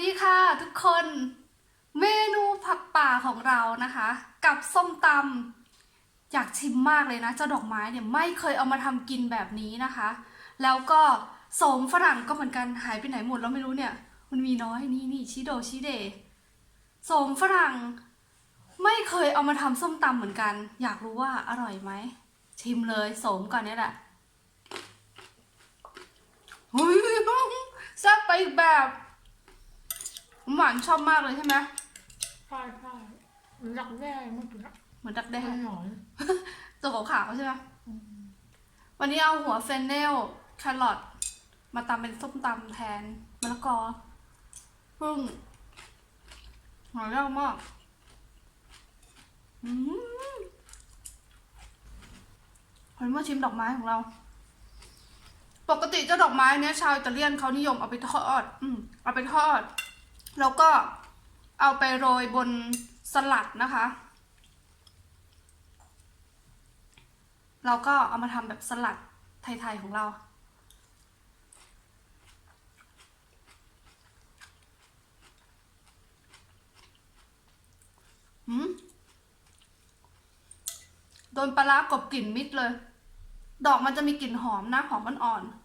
ดีค่ะทุกคน เมนูผักป่าของเรานะคะ กับส้มตำอยากชิมมากเลยนะเจ้าดอกไม้เนี่ยไม่เคยเอามาทำกินแบบนี้นะคะ แล้วก็สมฝรั่งก็เหมือนกันหายไปไหนหมดแล้วไม่รู้เนี่ยมันมีน้อยนี่นี่ชิโดชิเดสมฝรั่ง ไม่เคยเอามาทำส้มตำเหมือนกัน อยากรู้ว่าอร่อยไหมชิมเลยสมก่อนเนี่ยแหละฮ้ยแซ่บไปอีกแบบ หวานชอบมากเลยใช่ไหมใช่ใช่มันรักแด้เมื่อกี้เหมือนดักแด้มันหนอนตัวขาวๆใช่ไหมวันนี้เอาหัวเฟนเนลแครอทมาตำเป็นส้มตำแทนมะละกอพึ่งหอมยากมากอืมคนมาชิมดอกไม้ของเรา ปกติเจ้าดอกไม้เนี้ยชาวอิตาเลียนเขานิยมเอาไปทอด อืมเอาไปทอด แล้วก็เอาไปโรยบนสลัดนะคะ เราก็เอามาทำแบบสลัดไทย ๆ ของเรา หืมโดนปลาร้ากบกลิ่นมิดเลย ดอกมันจะมีกลิ่นหอมนะหอมอ่อนๆ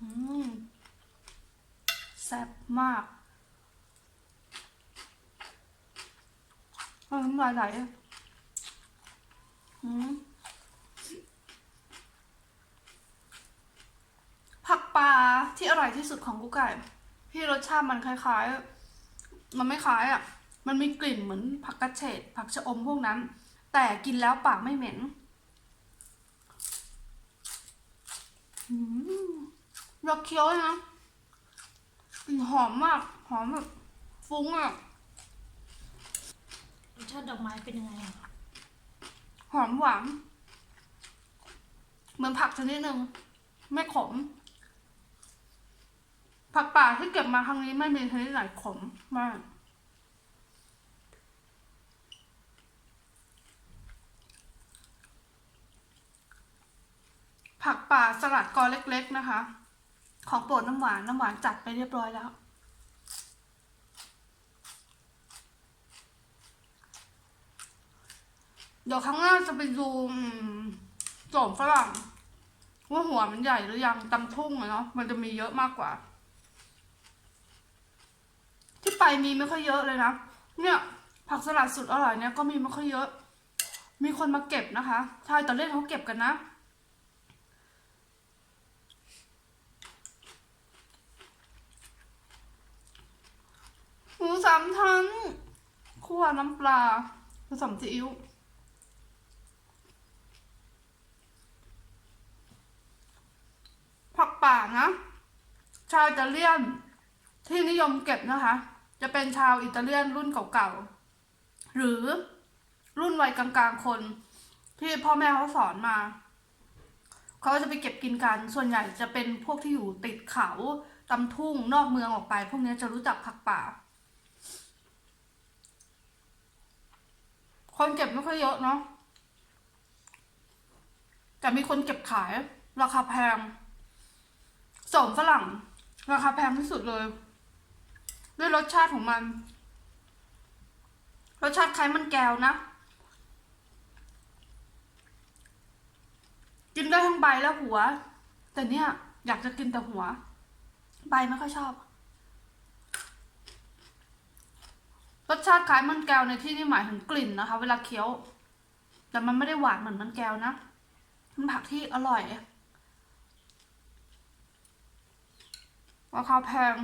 อืมแซ่บ มากเออน้ำลายไหลอืมผักปลาที่อร่อยที่สุดของกุ๊กไก่ ที่รสชาติมันคล้ายๆ มันไม่คล้ายอะ มันมีกลิ่นเหมือนผักกระเฉดผักชะอมพวกนั้น แต่กินแล้วปากไม่เหม็นอืมเราเคี้ยวเลยนะ หอมมากหอมแบบฟุ้งอะรสชาติดอกไม้เป็นยังไงอะหอมหวานเหมือนผักชนิดหนึ่งไม่ขม ผักป่าที่เก็บมาครั้งนี้ไม่มีชนิดไหนขมมากผักป่าสลัดกอเล็ก ๆ นะคะ ของโปรดน้ำหวานน้ำหวานจัดไปเรียบร้อยแล้ว เดี๋ยวครั้งหน้าจะไปดูโสมฝรั่งว่าหัวมันใหญ่หรือยังตำทุ่งอะเนาะมันจะมีเยอะมากกว่า ที่ไปมีไม่ค่อยเยอะเลยนะเนี่ยผักสลัดสุดอร่อยเนี่ยก็มีไม่ค่อยเยอะ มีคนมาเก็บนะคะชาวอิตาเลียนเขาเก็บกันนะ หมูสามชั้นคั่วน้ำปลาผสมซีอิ๊วผักป่านะ ชาวอิตาเลียนที่นิยมเก็บนะคะ จะเป็นชาวอิตาเลียนรุ่นเก่าๆ หรือรุ่นวัยกลางๆ คน ที่พ่อแม่เขาสอนมา เขาจะไปเก็บกินกัน ส่วนใหญ่จะเป็นพวกที่อยู่ติดเขาตำทุ่งนอกเมืองออกไป พวกนี้จะรู้จักผักป่า คนเก็บไม่ค่อยเยอะเนาะแต่มีคนเก็บขาย ราคาแพงสมฝรั่ง ราคาแพงที่สุดเลย ด้วยรสชาติของมัน รสชาติคล้ายมันแก้วนะ กินได้ทั้งใบและหัว แต่เนี่ย อยากจะกินแต่หัว ใบไม่ค่อยชอบ รสชาติคล้ายมันแก้วในที่นี่หมายถึงกลิ่นนะคะ เวลาเคี้ยว แต่มันไม่ได้หวานเหมือนมันแก้วนะ มันผักที่อร่อยราคาแพง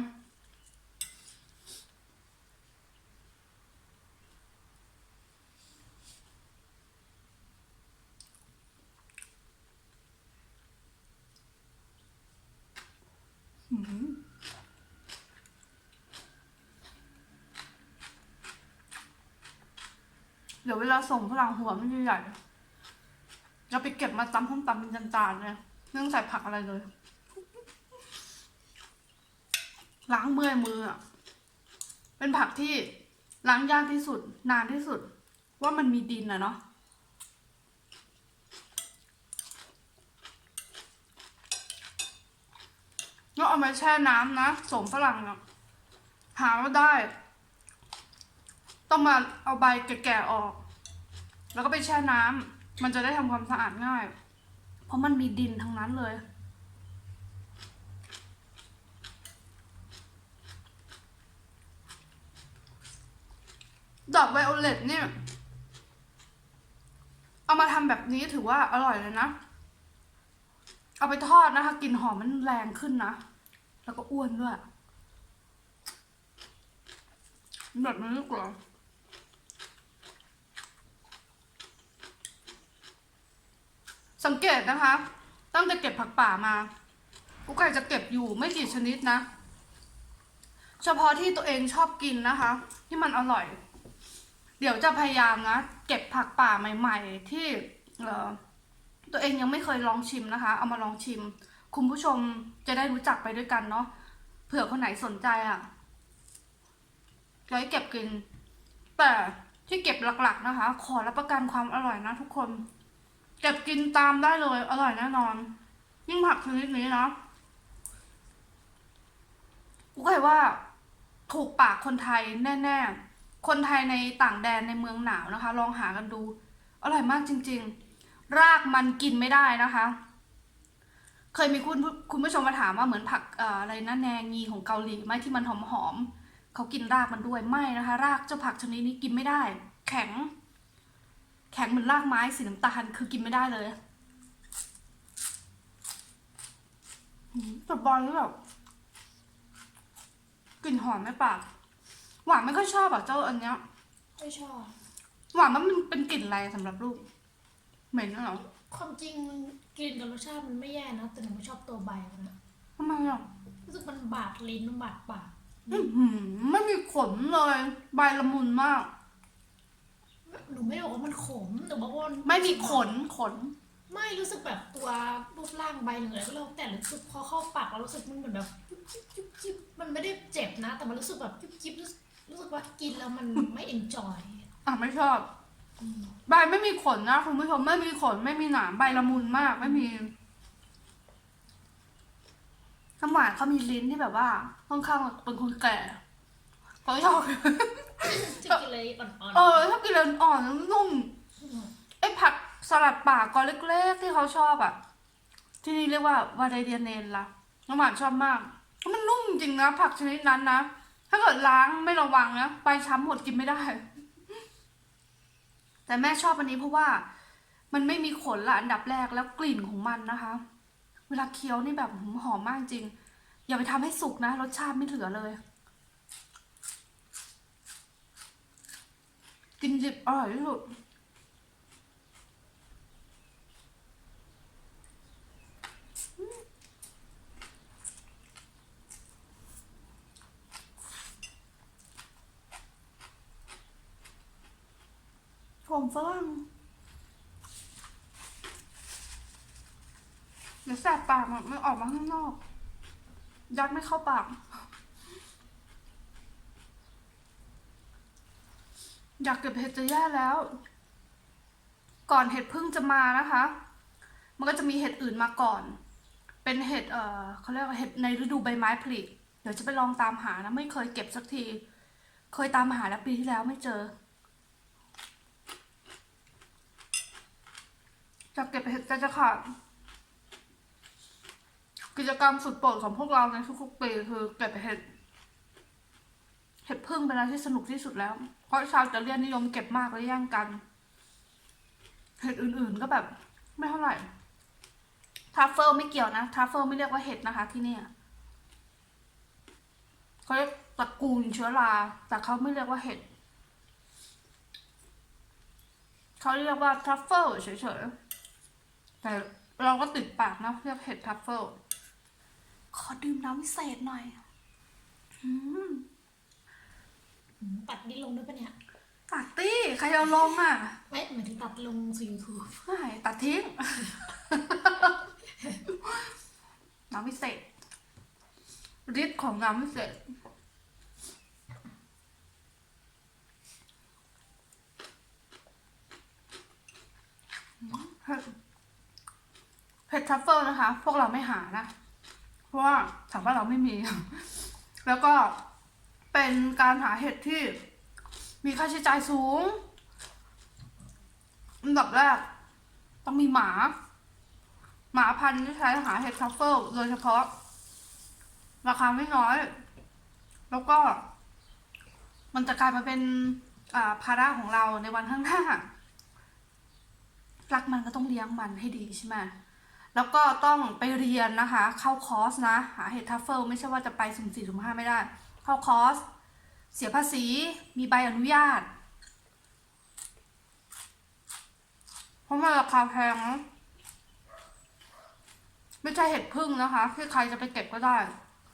ลาส่งฝรั่งหัวมันใหญ่เราไปเก็บมาตำพุ่มตำเป็นจานๆเลยเนื่องใส่ผักอะไรเลย ล้างเมื่อมืออะเป็นผักที่ล้างยากที่สุด นานที่สุด ว่ามันมีดินอะเนาะก็เอามาแช่น้ำนะสมฝรั่งนะหาว่าได้ ต้องมาเอาใบแก่ๆออก แล้วก็ไปแช่น้ำมันจะได้ทำความสะอาดง่าย เพราะมันมีดินทั้งนั้นเลย ดอกไวโอเลตเนี่ย เอามาทำแบบนี้ถือว่าอร่อยเลยนะ เอาไปทอดนะคะกลิ่นหอมมันแรงขึ้นนะ แล้วก็อ้วนด้วยแบบนี้ดีกว่า สังเกตนะคะ ตั้งแต่เก็บผักป่ามากุ๊กไก่จะเก็บอยู่ไม่กี่ชนิดนะ เฉพาะที่ตัวเองชอบกินนะคะ ที่มันอร่อย เดี๋ยวจะพยายามนะเก็บผักป่าใหม่ ๆ ที่เอ่อตัวเองยังไม่เคยลองชิมนะคะ เอามาลองชิม คุณผู้ชมจะได้รู้จักไปด้วยกันเนาะเผื่อคนไหนสนใจอะ่ะจะให้เก็บกิน แต่ที่เก็บหลักๆนะคะ ขอรับประกันความอร่อยนะทุกคน เก็บกินตามได้เลย อร่อยแน่นอน ยิ่งผักชนิดนี้นะกูเห็นว่า ถูกปากคนไทยแน่ๆ คนไทยในต่างแดนในเมืองหนาวนะคะ ลองหากันดู อร่อยมากจริง ๆ รากมันกินไม่ได้นะคะ เคยมีคุณคุณผู้ชมมาถามว่าเหมือนผักอะไรนะแนงีของเกาหลีไหมที่มันหอมๆเขากินรากมันด้วยไม่นะคะ รากเจ้าผักชนิดนี้กินไม่ได้ แข็ง แข็งเหมือนรากไม้สีน้ำตาลคือกินไม่ได้เลยหืมแต่บอลนี่แบบกลิ่นหอมในปาก หวานไม่ค่อยชอบอะเจ้าอันเนี้ย ไม่ชอบ หวานมันเป็นกลิ่นอะไรสำหรับลูก เหม็นเหรอ ความจริงกลิ่นกับรสชาติมันไม่แย่นะแต่หนูไม่ชอบตัวใบมันอะทำไมอะรู้สึกมันบาดลิ้นมันบาดปากอื้อหือไม่มีขนเลย ใบละมุนมาก หนูไม่ได้บอกว่ามันขมหนูบอกว่าไม่มีขนขน ไม่รู้สึกแบบตัวรูปร่างใบหนึ่งอะไรก็แล้วแต่รู้สึกพอเข้าปากเรารู้สึกมันเหมือนแบบจุ๊บจิ๊บจุ๊บจิ๊บมันไม่ได้เจ็บนะ แต่มันรู้สึกแบบจุ๊บจิ๊บรู้สึกรู้สึกว่ากินแล้วมันไม่เอนจอยอะไม่ชอบใบไม่มีขนนะคุณผู้ชมไม่มีขนไม่มีหนามใบละมุนมากไม่มีน้ำหวานเขามีลิ้นที่แบบว่าค่อนข้างเป็นคนแก่เขาชอบ จะกินเลยอ่อนเออชอบกินเลยอ่อนนุ่มๆไอ้ผักสลัดป่ากอเล็กๆที่เขาชอบอะ ที่นี่เรียกว่าวาไดเดียเนนละน้ำหวานชอบมากเพราะมันนุ่มจริงนะผักชนิดนั้นนะถ้าเกิดล้างไม่ระวังนะใบช้ำหมดกินไม่ได้ แต่แม่ชอบอันนี้เพราะว่า มันไม่มีขนละอันดับแรกแล้วกลิ่นของมันนะคะ เวลาเคี้ยวนี่แบบหอมมากจริง อย่าไปทำให้สุกนะ รสชาติไม่เหลือเลย กินดิบอร่อยที่สุดผมฝรั่งเดี๋ยวแสบปากมันมันออกมาข้างนอก ยัดไม่เข้าปาก อยากเก็บเห็ดจะแย่แล้ว ก่อนเห็ดพึ่งจะมานะคะ มันก็จะมีเห็ดอื่นมาก่อน เป็นเห็ดเอ่อเขาเรียกว่าเห็ดในฤดูใบไม้ผลิเดี๋ยวจะไปลองตามหานะไม่เคยเก็บสักที เคยตามหาแล้วปีที่แล้วไม่เจอจากเก็บเห็ดจะจะขาดกิจกรรมสุดโปรดของพวกเราในทุกๆปีคือเก็บเห็ด เห็ดพึ่งเป็นอะไรที่สนุกที่สุดแล้ว ราะชาวจะเรียนนิยมเก็บมากและแย่งกันเห็ดอื่นๆก็แบบ ไม่เท่าไหร่ทัฟเฟิลไม่เกี่ยวนะทัฟเฟิลไม่เรียกว่าเห็ดนะคะ ที่นี่เขาเรียกตระกูลเชื้อราแต่เขาไม่เรียกว่าเห็ดเขาเรียกว่าทัฟเฟิลเฉยๆแต่เราก็ติดปากนะเรียกเห็ดทัฟเฟิลขอดื่มน้ำวิเศษหน่อย อืม อืมตัดนี่ลงด้วยปะเนี่ย ตัดตี้ใครเอาลงอะไม่หมายถึงตัดลงสู่ YouTube ไม่ตัดทิ้ง น้ำวิเศษฤทธิ์ของน้ำวิเศษเผ็ดเผ็ดทรัฟเฟิลนะคะ พวกเราไม่หานะ เพราะว่าแถวบ้านเราไม่มี แล้วก็ เป็นการหาเห็ดที่มีค่าใช้จ่ายสูง อันดับแรก ต้องมีหมา หมาพันธุ์ที่ใช้หาเห็ดทัฟเฟิลโดยเฉพาะ ราคาไม่น้อย แล้วก็ มันจะกลายมาเป็นอ่าภาระของเราในวันข้างหน้า รักมันก็ต้องเลี้ยงมันให้ดีใช่ไหมแล้วก็ต้องไปเรียนนะคะ เข้าคอร์สนะ หาเห็ดทัฟเฟิลไม่ใช่ว่าจะไปสุ่มสี่สุ่มห้าไม่ได้ เข้าคอร์สเสียภาษี มีใบอนุญาต เพราะมันราคาแพงไม่ใช่เห็ดพึ่งนะคะ ที่ใครจะไปเก็บก็ได้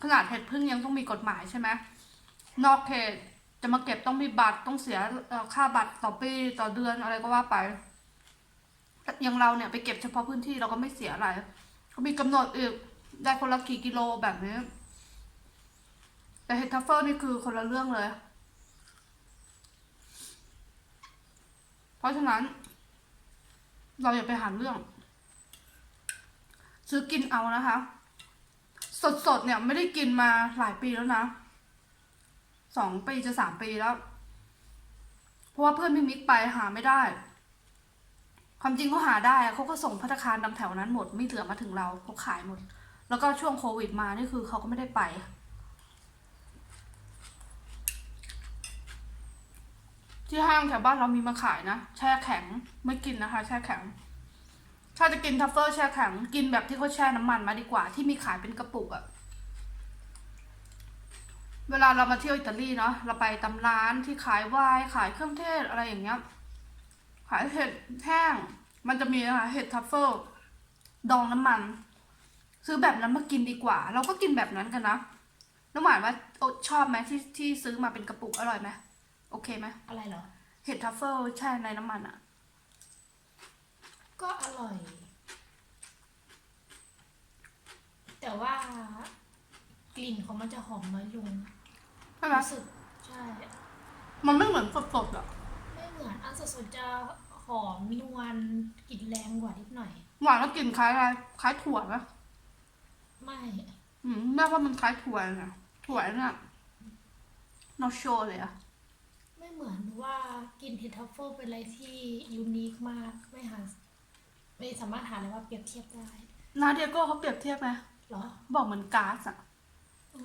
ขนาดเห็ดพึ่งยังต้องมีกฎหมายใช่ไหมนอกเขตจะมาเก็บต้องมีบัตรต้องเสียค่าบัตรต่อปีต่อเดือนอะไรก็ว่าไปอย่างเราเนี่ยไปเก็บเฉพาะพื้นที่เราก็ไม่เสียอะไรเขามีกำหนดอีกได้คนละกี่กิโลแบบนี้ แต่เห็ดทัฟเฟิลนี่คือคนละเรื่องเลย เพราะฉะนั้น เราอย่าไปหาเรื่อง ซื้อกินเอานะคะ สดๆเนี่ยไม่ได้กินมาหลายปีแล้วนะสองปีจะสามปีแล้ว เพราะว่าเพื่อนพี่มิกไปหาไม่ได้ ความจริงเขาหาได้เขาก็ส่งพัตตาคารนำแถวนั้นหมดไม่เหลือมาถึงเราเขาขายหมด แล้วก็ช่วงโควิดมานี่คือเขาก็ไม่ได้ไป ที่ห้างแถวบ้านเรามีมาขายนะ แช่แข็งไม่กินนะคะ แช่แข็ง ถ้าจะกินทัฟเฟิลแช่แข็ง กินแบบที่เขาแช่น้ำมันมาดีกว่า ที่มีขายเป็นกระปุกอะเวลาเรามาเที่ยวอิตาลีเนาะเราไปตำร้านที่ขายไวน์ขายเครื่องเทศอะไรอย่างเงี้ย ขายเห็ดแห้ง มันจะมีนะคะเห็ดทัฟเฟิลดองน้ำมัน ซื้อแบบนั้นมากินดีกว่า เราก็กินแบบนั้นกันนะน้ำหวานว่าชอบไหมที่ที่ซื้อมาเป็นกระปุกอร่อยไหม โอเคไหมอะไรเหรอ เห็ดทัฟเฟิลแช่ในน้ำมันอะก็อร่อย แต่ว่ากลิ่นของมันจะหอมน้อยลงใช่ไหมรู้สึกใช่ มันไม่เหมือนสดๆอะไม่เหมือนอันสดๆจะหอมนวลกลิ่นแรงกว่านิดหน่อย หวานแล้วกลิ่นคล้ายอะไรคล้ายถั่วไหมไม่อืมแม่ว่ามันคล้ายถั่วนะถั่วเนี่ยนอโชเลยอะไม่ เหมือนว่ากลิ่นเห็ดทัฟเฟิลเป็นอะไรที่ยูนิคมากไม่หา ไม่สามารถหาอะไรมาเปรียบเทียบได้นาเดียโก้เขาเปรียบเทียบไหมเหรอ บอกเหมือนก๊าซอะอ๋อ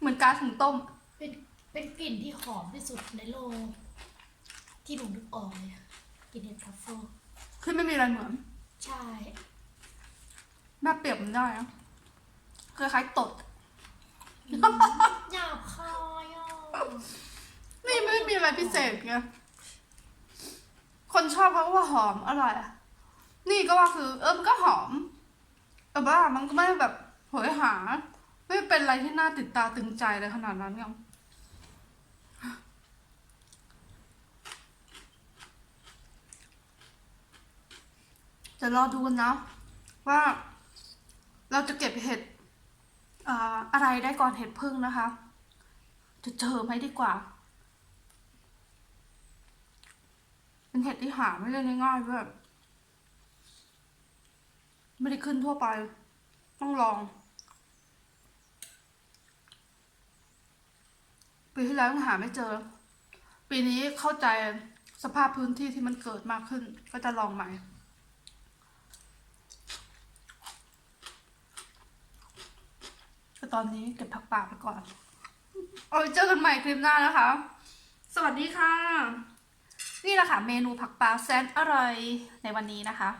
เหมือนก๊าซหุงต้ม เป็นเป็นกลิ่นที่หอมที่สุดในโลก ที่หนูนึกออกเลยอะกลิ่นเห็ดทัฟเฟิลที่ไม่มีอะไรเหมือนใช่แม่เปรียบมันได้นะคล้ายๆตด หยาบคายอะ นี่ไม่ได้มีอะไรพิเศษไงคนชอบเขาก็ว่าหอมอร่อยอะนี่ก็ว่าคือ เออมันก็หอมแต่ว่ามันก็ไม่ได้แบบโหยหา ไม่เป็นอะไรที่น่าติดตาตึงใจเลยขนาดนั้นยังจะรอดูกันนะว่าเราจะเก็บเห็ดออะไรได้ก่อนเห็ดพึ่งนะคะ จะเจอไหมดีกว่า เป็นเห็ดที่หาไม่ได้ง่ายๆด้วยไม่ได้ขึ้นทั่วไป ต้องลอง ปีที่แล้วยังหาไม่เจอ ปีนี้เข้าใจสภาพพื้นที่ที่มันเกิดมากขึ้น ก็จะลองใหม่ก็ตอนนี้เก็บผักป่าไปก่อนเอาเจอกันใหม่คลิปหน้านะคะ สวัสดีค่ะ นี่แหละค่ะเมนูผักปลาแสนอร่อยในวันนี้นะคะ